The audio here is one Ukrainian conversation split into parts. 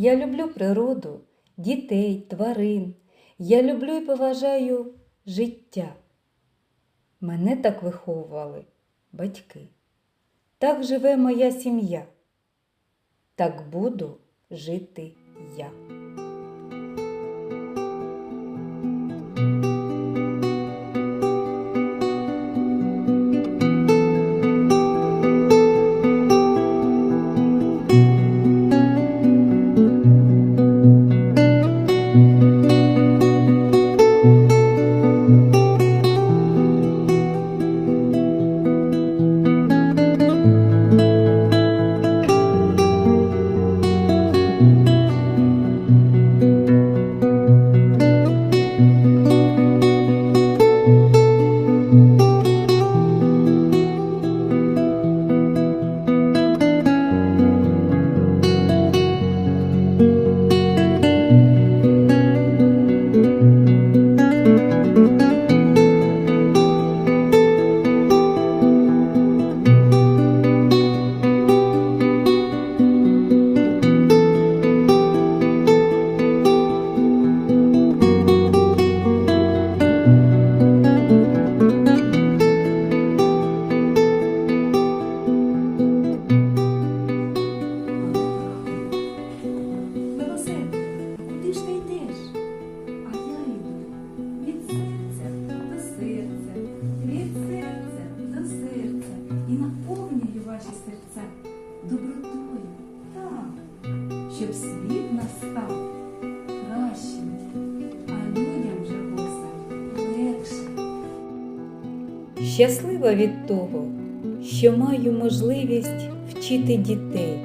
Я люблю природу, дітей, тварин. Я люблю і поважаю життя. Мене так виховували батьки. Так живе моя сім'я. Так буду жити я. Ваші серця добротою, так, щоб світ настав кращим, а людям живося легше. Щаслива від того, що маю можливість вчити дітей,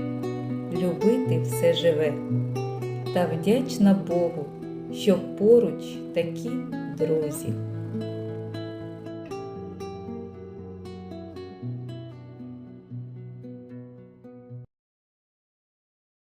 любити все живе, та вдячна Богу, що поруч такі друзі.